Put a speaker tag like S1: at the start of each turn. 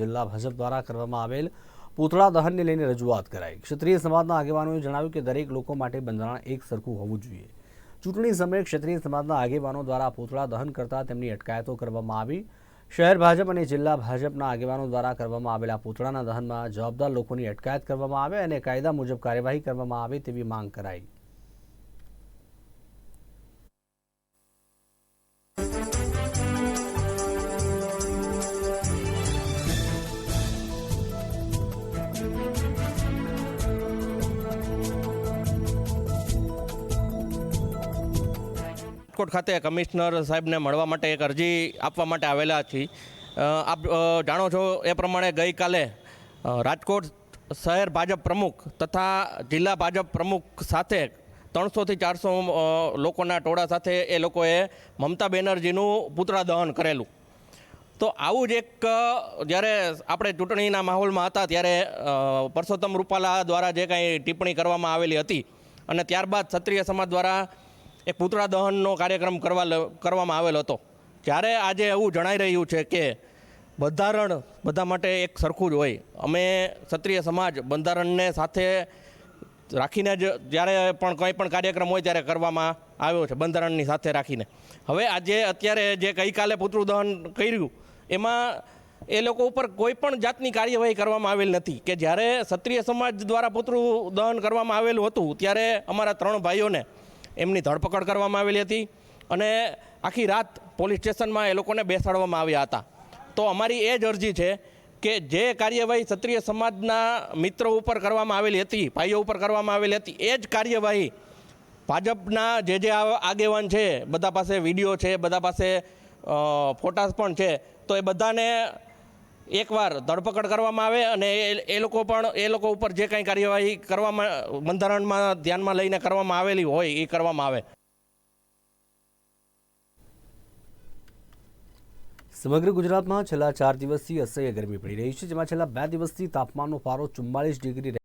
S1: જિલ્લા ભાજપ દ્વારા કરવામાં આવેલ પૂતળા દહનને લઈને રજૂઆત કરાઈ. ક્ષત્રિય સમાજના આગેવાનોએ જણાવ્યું કે દરેક લોકો માટે બંધારણ એક સરખું હોવું જોઈએ. ચૂંટણી સમયે ક્ષત્રિય સમાજના આગેવાનો દ્વારા પૂતળા દહન કરતા તેમની અટકાયતો કરવામાં આવી. શહેર ભાજપ અને જિલ્લા ભાજપના આગેવાનો દ્વારા કરવામાં આવેલા પૂતળાના દહનમાં જવાબદાર લોકોની અટકાયત કરવામાં આવે અને કાયદા મુજબ કાર્યવાહી કરવામાં આવે તેવી માંગ કરાઈ.
S2: રાજકોટ ખાતે કમિશનર સાહેબને મળવા માટે એક અરજી આપવા માટે આવેલા છીએ. આપ જાણો છો એ પ્રમાણે ગઈકાલે રાજકોટ શહેર ભાજપ પ્રમુખ તથા જિલ્લા ભાજપ પ્રમુખ સાથે ત્રણસોથી ચારસો લોકોના ટોળા સાથે એ લોકોએ મમતા બેનર્જીનું પુતળા દહન કરેલું. તો આવું જ એક જ્યારે આપણે ચૂંટણીના માહોલમાં હતા ત્યારે પરસોત્તમ રૂપાલા દ્વારા જે કાંઈ ટિપ્પણી કરવામાં આવેલી હતી અને ત્યારબાદ ક્ષત્રિય સમાજ દ્વારા એક પુતળા દહનનો કાર્યક્રમ કરવા કરવામાં આવેલો હતો. જ્યારે આજે એવું જણાઈ રહ્યું છે કે બંધારણ બધા માટે એક સરખું જ હોય. અમે ક્ષત્રિય સમાજ બંધારણને સાથે રાખીને જ જ્યારે પણ કંઈ પણ કાર્યક્રમ હોય ત્યારે કરવામાં આવ્યો છે, બંધારણની સાથે રાખીને. હવે આજે અત્યારે જે ગઈકાલે પુતળું દહન કર્યું, એમાં એ લોકો ઉપર કોઈ પણ જાતની કાર્યવાહી કરવામાં આવેલ નથી. કે જ્યારે ક્ષત્રિય સમાજ દ્વારા પુતળું દહન કરવામાં આવેલું હતું, ત્યારે અમારા ત્રણ ભાઈઓને એમની ધરપકડ કરવામાં આવેલી હતી અને આખી રાત પોલીસ સ્ટેશનમાં એ લોકોને બેસાડવામાં આવ્યા હતા. તો અમારી એ જ અરજી છે કે જે કાર્યવાહી ક્ષત્રિય સમાજના મિત્રો ઉપર કરવામાં આવેલી હતી, ભાઈઓ ઉપર કરવામાં આવેલી હતી, એ જ કાર્યવાહી ભાજપના જે જે આગેવાન છે, બધા પાસે વીડિયો છે, બધા પાસે ફોટાસ પણ છે, તો એ બધાને એકવાર ધરપકડ કરવામાં આવે અને એ- લોકો પણ, એ લોકો ઉપર જે કંઈ કાર્યવાહી કરવામાં, બંધારણમાં, ધ્યાનમાં લઈને કરવામાં આવેલી હોય, એ કરવામાં આવે.
S1: સમગ્ર ગુજરાતમાં છેલ્લા ચાર દિવસથી અસહ્ય ગરમી પડી રહી છે, જેમાં છેલ્લા બે દિવસથી તાપમાનનો પારો ચુમ્માલીસ ડિગ્રી